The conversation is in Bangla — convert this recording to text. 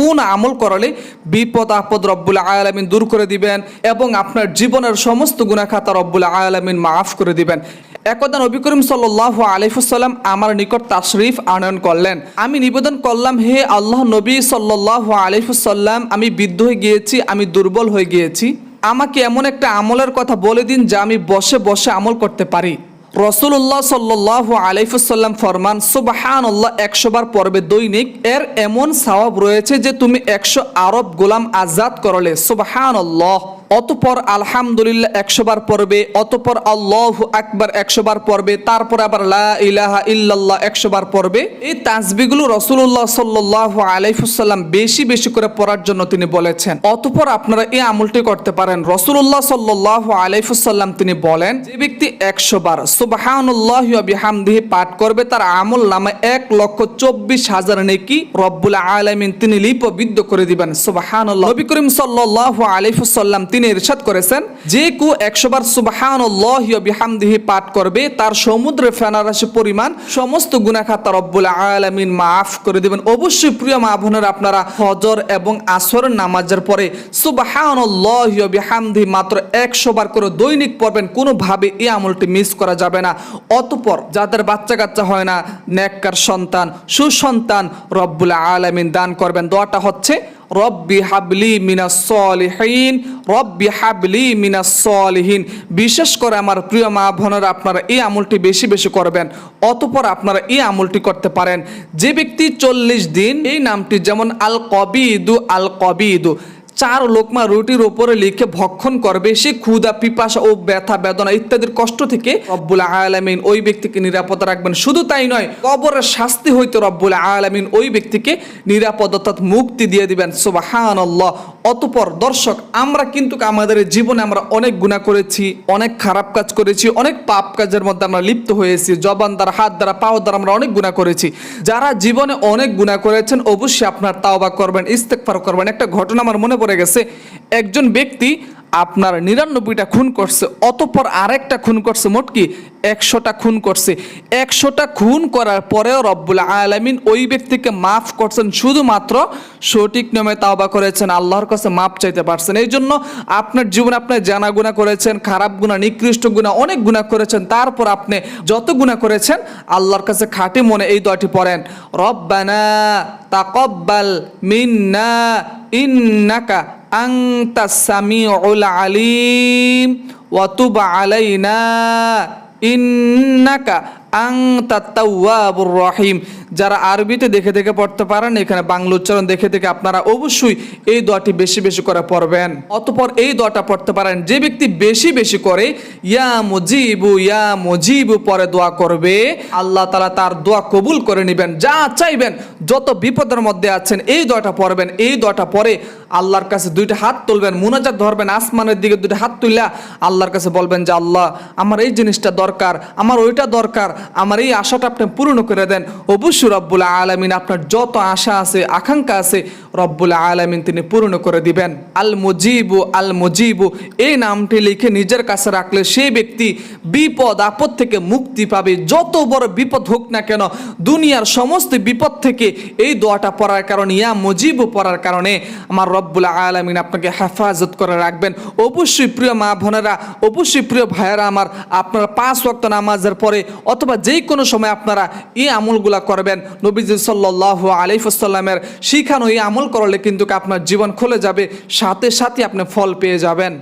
কোন আমল করলে বিপদ, আপদ রব্বুল আয়ালামিন দূর করে দিবেন এবং আপনার জীবনের সমস্ত গুণাখাতা রব্বুল আয়ালামিন মাফ করে দিবেন। একদা নবী করিম সাল্লাহ আলিফুসাল্লাম আমার নিকট তাশরিফ আনয়ন করলেন। আমি নিবেদন করলাম, হে আল্লাহ নবী সাল্লাহ আলিফুসাল্লাম আমি বিদ্ধ হয়ে গিয়েছি, আমি দুর্বল হয়ে গিয়েছি। আমাকে এমন একটা আমলের কথা বলে দিন যা আমি বসে বসে আমল করতে পারি। রসুল্লাহ সাল্লাহ আলাইফুসাল্লাম ফরমান সুবাহান আল্লাহ একশো বার পর্বে দৈনিক। এর এমন সওয়াব রয়েছে যে তুমি একশো আরব গোলাম আজাদ করলে। সুবাহান আল্লাহ অতপর আলহামদুলিল্লাহ একশো বার পড়বে, অতপর আল্লাহ আকবার একশো বার পড়বে, তারপর আবার লা ইলাহা ইল্লাল্লাহ একশো বার পড়বে। এই তাসবিগুলো রসুল্লাহ সাল্লাহ আলাইফুসাল্লাম বেশি বেশি করে পড়ার জন্য তিনি বলেছেন। অতপর আপনারা এই আমলটি করতে পারেন। রসুল্লাহ সাল্লাহ আলাইফুসাল্লাম তিনি বলেন, যে ব্যক্তি একশো বার সুবাহানুল্লাহ বিহামদিহি পাঠ করবে, তার আমল নামে এক লক্ষ চব্বিশ হাজার নেকি রব্বুল আলামিন তিনি লিপবিদ্ধ করে দিবেন। সুবাহানুল্লাহ। নবী করিম সাল্লাহ আলাইফুসাল্লাম তিনি ইরশাদ করেছেন, যে কু একশো বার সুবাহানুল্লাহ বিহামদিহি পাঠ করবে, তার সমুদ্রে ফেনারাশি পরিমাণ, সমস্ত গুনাখাতা রব্বুল আলামিন মাফ করে দিবেন। অবশ্যই প্রিয় মা বোনের, আপনারা ফজর এবং আসর নামাজের পরে সুবাহানুল্লাহ বিহামদিহি মাত্র একশো বার করে দৈনিক পড়বেন, কোনোভাবে এই আমলটি মিস করা যাবে না। অতপর যাদের বাচ্চা কাচ্চা হয় না, নেককার সন্তান, সুসন্তান রব্বুল আলামিন দান করবেন। দোয়াটা হচ্ছে রব্বি হাবলি মিনা সলিহীন, রব্বি হাবলি মিনাস সলিহীন। বিশেষ করে আমার প্রিয় মা বোনেরা, আপনারা এই আমলটি বেশি বেশি করবেন, অতপর আপনারা এই আমলটি করতে পারেন। যে ব্যক্তি চল্লিশ দিন, এই নামটি যেমন আল কবিদু আল কবিদু চার লোকমা রুটির ওপরে লিখে ভক্ষণ করবে। সে ক্ষুদা পিপাসা ও ব্যথা, বেদনা ইত্যাদির কষ্ট থেকে রব্বুল আলামিন ওই ব্যক্তিকে নিরাপদ রাখবেন। শুধু তাই নয়, কবরের শাস্তি হইতে রব্বুল আলামিন ওই ব্যক্তিকে নিরাপদ অর্থাৎ মুক্তি দিয়ে দিবেন। সুবাহান অতপর দর্শক, আমরা কিন্তু আমাদের জীবনে আমরা অনেক গুণা করেছি, অনেক খারাপ কাজ করেছি, অনেক পাপ কাজের মধ্যে আমরা লিপ্ত হয়েছি, জবান দ্বারা, হাত দ্বারা, পাও দ্বারা আমরা অনেক গুণা করেছি। যারা জীবনে অনেক গুণা করেছেন, অবশ্যই আপনার তাওবা করবেন ইস্তেকফার করবেন। একটা ঘটনা আমার মনে পড়ে গেছে। একজন ব্যক্তি আপনার নিরানব্বইটা খুন করছে, অতপর আরেকটা খুন করছে মোট কি? একশোটা খুন করছে। একশোটা খুন করার পরেও রব্বুল আলামিন ওই ব্যক্তিকে মাফ করছেন, শুধুমাত্র সঠিক নিয়মে তাওবা করেছেন, আল্লাহর কাছে মাপ চাইতে পারছেন। এই জন্য আপনার জীবনে আপনি জানা গুণা করেছেন, খারাপ গুণা নিকৃষ্ট গুণা অনেক গুণা করেছেন, তারপর আপনি যত গুণা করেছেন, আল্লাহর কাছে খাঁটি মনে এই দয়টি পড়েন, রব্বানা তাকব্বাল মিন্না ইন্নাকা আংতা সামিউল আলিম ওয়াতুবা আলাইনা ইন্নাকা তাওয়াবুর রহিম। যারা আরবিতে দেখে দেখে পড়তে পারেন, এখানে বাংলা উচ্চারণ দেখে দেখে আপনারা অবশ্যই এই দোয়াটি বেশি বেশি করে পড়বেন। অতপর এই দোয়াটা পড়তে পারেন, যে ব্যক্তি বেশি বেশি করে, ইয়া মুজিবু ইয়া মুজিবু পরে দোয়া করবে, আল্লাহ তালা তার দোয়া কবুল করে নেবেন, যা চাইবেন, যত বিপদের মধ্যে আছেন, এই দোয়াটা পড়বেন। এই দোয়াটা পরে আল্লাহর কাছে দুইটা হাত তুলবেন, মুনাজাত ধরবেন, আসমানের দিকে দুইটা হাত তুললা আল্লাহর কাছে বলবেন যে, আল্লাহ, আমার এই জিনিসটা দরকার, আমার ওইটা দরকার আমার এই আশাটা আপনি পূর্ণ করে দেন। অবশ্যই রব্বুল আলমিন আপনার যত আশা আছে, আকাঙ্ক্ষা আছে, রব্বুল আলমিন তিনি পূর্ণ করে দিবেন। আল মুজিবু আল মুজিবু এই নামটি লিখে নিজের কাছে রাখলে সেই ব্যক্তি বিপদ, আপদ থেকে মুক্তি পাবে। যত বড় বিপদ হোক না কেন, দুনিয়ার সমস্ত বিপদ থেকে এই দোয়াটা পড়ার কারণে, ইয়া মুজিবু পড়ার কারণে আমার রব্বুল আলমিন আপনাকে হেফাজত করে রাখবেন। অবশ্যই প্রিয় মা বোনেরা, অবশ্যই প্রিয় ভাইয়েরা আমার, আপনার পাঁচ ওয়াক্ত নামাজের পরে অথবা যে কোনো সময় আপনারা এই আমলগুলা করবেন, নবীজি সাল্লাহ আলিফুসাল্লামের শিখানো এই আমল করলে কিন্তু আপনার জীবন খুলে যাবে, সাথে সাথে আপনি ফল পেয়ে যাবেন।